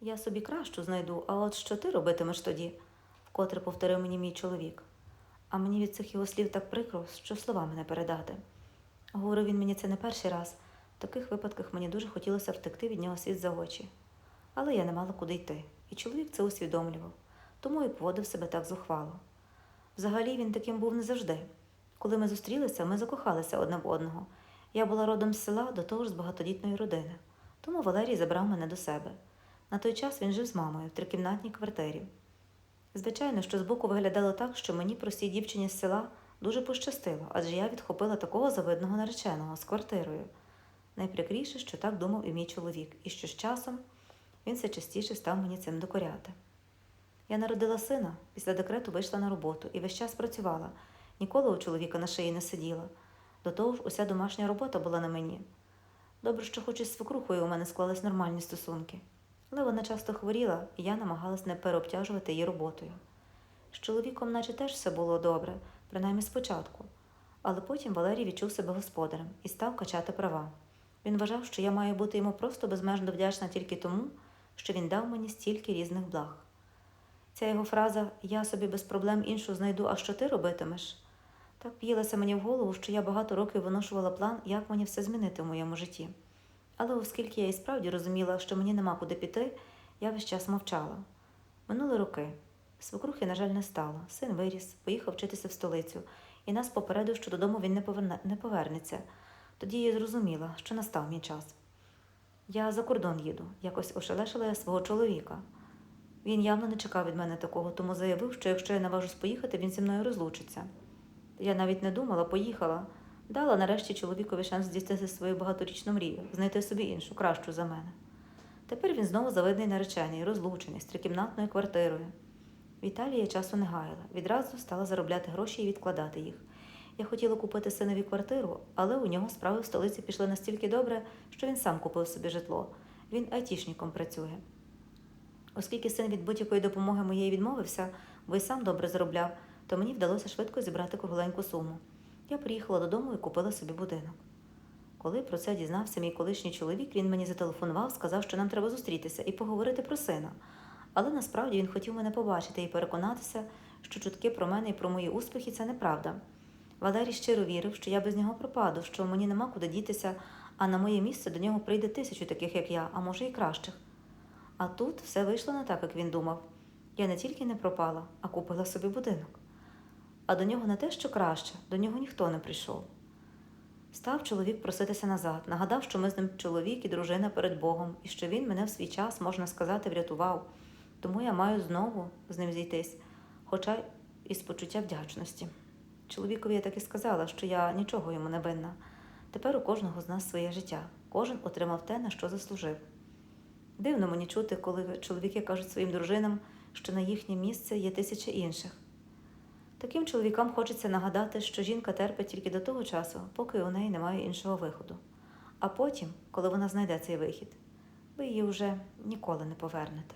Я собі кращу знайду, а от що ти робитимеш тоді? вкотре повторив мені мій чоловік. А мені від цих його слів так прикро, що словами не передати. Говорив він мені це не перший раз. В таких випадках мені дуже хотілося втекти від нього світ за очі. Але я не мала куди йти, і чоловік це усвідомлював, тому і поводив себе так зухвало. Взагалі він таким був не завжди. Коли ми зустрілися, ми закохалися одне в одного. Я була родом з села, до того ж з багатодітної родини. Тому Валерій забрав мене до себе. На той час він жив з мамою в трикімнатній квартирі. Звичайно, що збоку виглядало так, що мені, простій дівчині з села, дуже пощастило, адже я відхопила такого завидного нареченого з квартирою. Найприкріше, що так думав і мій чоловік, і що з часом він все частіше став мені цим докоряти. Я народила сина, після декрету вийшла на роботу і весь час працювала. Ніколи у чоловіка на шиї не сиділа. До того ж, уся домашня робота була на мені. Добре, що хоч із свекрухою у мене склались нормальні стосунки. Але вона часто хворіла, і я намагалась не переобтяжувати її роботою. З чоловіком, наче теж все було добре, принаймні спочатку. Але потім Валерій відчув себе господарем і став качати права. Він вважав, що я маю бути йому просто безмежно вдячна тільки тому, що він дав мені стільки різних благ. Ця його фраза Я собі без проблем іншу знайду, а що ти робитимеш? Так в'їлася мені в голову, що я багато років виношувала план, як мені все змінити в моєму житті. Але оскільки я і справді розуміла, що мені нема куди піти, я весь час мовчала. Минули роки. Свекрухи, на жаль, не стало. Син виріс, поїхав вчитися в столицю, і нас попередив, що додому він не, поверне, не повернеться. Тоді я зрозуміла, що настав мій час. Я за кордон їду, якось ошелешила я свого чоловіка. Він явно не чекав від мене такого, тому заявив, що якщо я наважусь поїхати, він зі мною розлучиться. Я навіть не думала, поїхала. Дала нарешті чоловікові шанс здійснити свою багаторічну мрію, знайти собі іншу, кращу за мене. Тепер він знову завидний наречений, розлучений, з трикімнатною квартирою. В Італії я часу не гаяла, відразу стала заробляти гроші і відкладати їх. Я хотіла купити синові квартиру, але у нього справи в столиці пішли настільки добре, що він сам купив собі житло. Він айтішником працює. Оскільки син від будь-якої допомоги моєї відмовився, бо й сам добре заробляв, то мені вдалося швидко зібрати кругленьку суму. Я приїхала додому і купила собі будинок. Коли про це дізнався мій колишній чоловік, він мені зателефонував, сказав, що нам треба зустрітися і поговорити про сина. Але насправді він хотів мене побачити і переконатися, що чутки про мене і про мої успіхи це неправда. Валерій щиро вірив, що я без нього пропаду, що мені нема куди дітися, а на моє місце до нього прийде тисячу таких, як я, а може і кращих. А тут все вийшло не так, як він думав. Я не тільки не пропала, а купила собі будинок. А до нього не те, що краще, до нього ніхто не прийшов. Став чоловік проситися назад, нагадав, що ми з ним чоловік і дружина перед Богом, і що він мене в свій час, можна сказати, врятував. Тому я маю знову з ним зійтись, хоча і з почуття вдячності. Чоловікові я так і сказала, що я нічого йому не винна. Тепер у кожного з нас своє життя, кожен отримав те, на що заслужив. Дивно мені чути, коли чоловіки кажуть своїм дружинам, що на їхнє місце є тисяча інших. Таким чоловікам хочеться нагадати, що жінка терпить тільки до того часу, поки у неї немає іншого виходу. А потім, коли вона знайде цей вихід, ви її вже ніколи не повернете.